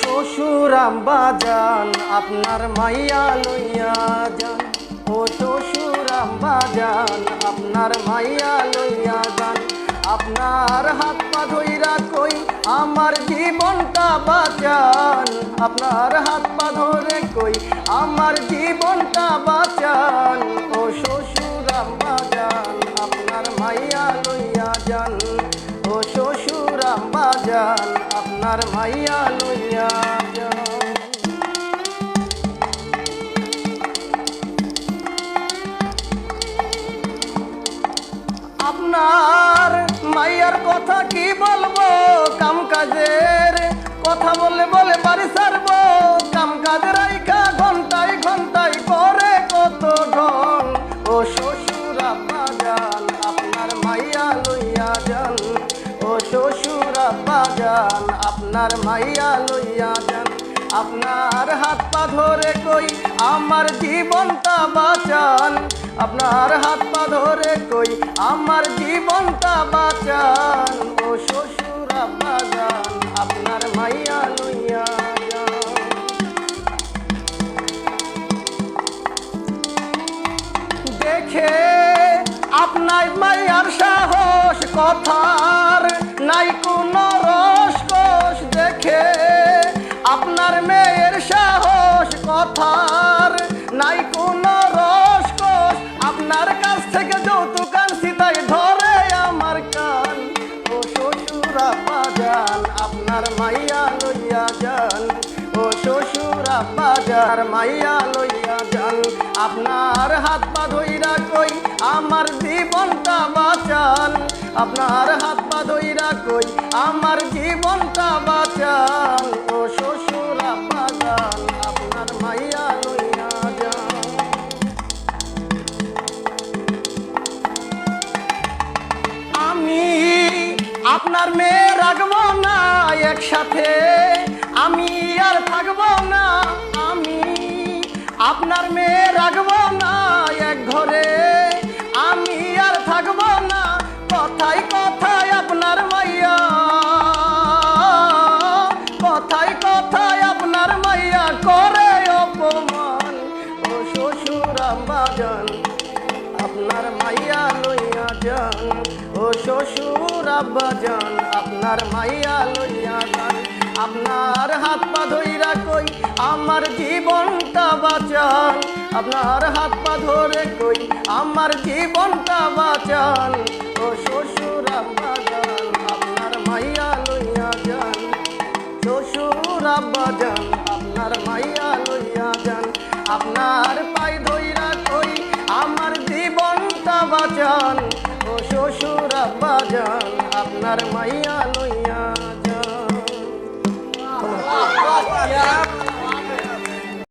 শ্বশুর বাজান, আপনার মাইয়া লইয়া যান। ও শ্বশুর বাজান, আপনার মাইয়া লইয়া যান। আপনার হাত পা ধইরা কই আমার জীবনটা বাঁচান। আপনার হাত পা ধরে কই আমার জীবনটা বাঁচান। ও শ্বশুর বাজান, আপনার মাইয়া লইয়া যান। ও শ্বশুর বাজান আপনার মাইয়া লইয়া আপনার মাইয়ার কথা কি বলব? কাম কাজের কথা বলে বলে বাড়ি সারবো কাম কাজের ঘন্টায় যান আপনার মাইয়া লইয়া যান। আপনার হাত পা ধরে কই আমার জীবনটা বাঁচান। আপনার হাত পা ধরে কই আমার জীবনটা বাঁচান। ও শ্বশুর আব্বা যান আপনার মাইয়া লইয়া দেখে আপনার মাইয়ার সাহস কথার নাই কোনো মাইয়া লইয়া যান। ও শ্বশুর মাইয়া লইয়া যান। আপনার হাত পা ধইরা কই আমার জীবনটা বাঁচান। আপনার হাত পা ধইরা কই আমার জীবনটা বাঁচান। ও শ্বশুর আপনার মাইয়া আপনার মেয়ে রাখব না একসাথে। আমি আর থাকব না, আমি আপনার মেয়ে রাখব না এক ঘরে। আমি আর থাকব না কথাই কথাই আপনার মাইয়া। কথাই কথাই আপনার মাইয়া করে অপমান। ও শ্বশুর আপনার মাইয়া লইয়া যান। ও শ্বশুর আব্বা যান আপনার মাইয়া লইয়া যান। আপনার হাত পা ধইরা কই, আমার জীবনটা বাঁচান। আপনার হাত পা ধরে কই, আমার জীবনটা বাঁচান। ও শ্বশুর আব্বা যান আপনার মাইয়া লইয়া যান। শ্বশুর আব্বা যান আপনার মাইয়া লইয়া যান। আপনার পাই ধইরা কই, আমার জীবনটা বাঁচান। আব্বা যান আপনার মাইয়া লইয়া যান